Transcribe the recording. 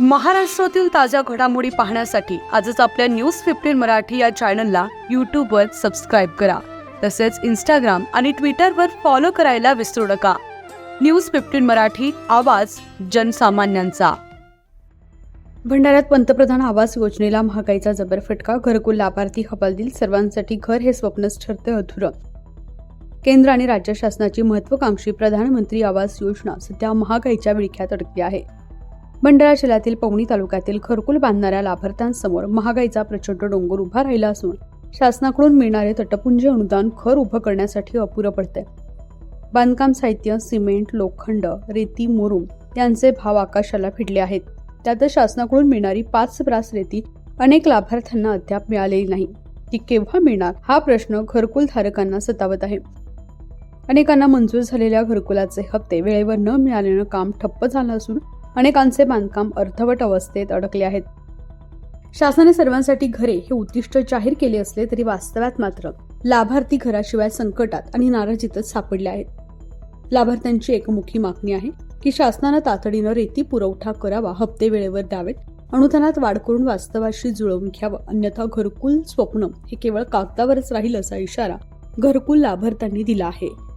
महाराष्ट्रातील ताज्या घडामोडी पाहण्यासाठी आजच आपल्या न्यूज फिफ्टीन मराठी या चॅनलला यूट्यूबवर सबस्क्राईब करा. तसेच इंस्टाग्राम आणि ट्विटरवर फॉलो करायला विसरू नका. न्यूज फिफ्टीन मराठी आवाज जनसामान्यांचा. भंडाऱ्यात पंतप्रधान आवास योजनेला महागाईचा जबर फटका घरकुल लाभार्थी हवालदिल सर्वांसाठी घर हे स्वप्नच ठरते अधुरं. केंद्र आणि राज्य शासनाची महत्वाकांक्षी प्रधानमंत्री आवास योजना सध्या महागाईच्या विळख्यात अडकली आहे. भंडारा जिल्ह्यातील पवनी तालुक्यातील घरकुल बांधणाऱ्या लाभार्थ्यांसमोर महागाईचा प्रचंड डोंगर उभा राहिला असून शासनाकडून मिळणारे तटपुंज अनुदान घर उभं करण्यासाठी अपुरं पडतंय. बांधकाम साहित्य सिमेंट लोखंड रेती मुरुम यांचे भाव आकाशाला भिडले आहेत. त्यातच शासनाकडून मिळणारी पाच ब्रास रेती अनेक लाभार्थ्यांना अद्याप मिळालेली नाही. ती केव्हा मिळणार हा प्रश्न घरकुल धारकांना सतावत आहे. अनेकांना मंजूर झालेल्या घरकुलाचे हप्ते वेळेवर न मिळाल्यानं काम ठप्प झालं असून अनेकांचे बांधकाम अर्धवट अवस्थेत अडकले आहेत. शासनाने सर्वांसाठी घरे हे उद्दिष्ट जाहीर केले असले तरी वास्तव्यात मात्र लाभार्थी घराशिवाय संकटात आणि नाराजीतच सापडले आहेत. लाभार्थ्यांची एकमुखी मागणी आहे की शासनानं तातडीनं रेती पुरवठा करावा हप्ते वेळेवर द्यावेत अनुदानात वाढ करून वास्तवाशी जुळवून घ्यावं अन्यथा घरकुल स्वप्न हे केवळ कागदावरच राहील असा इशारा घरकुल लाभार्थ्यांनी दिला आहे.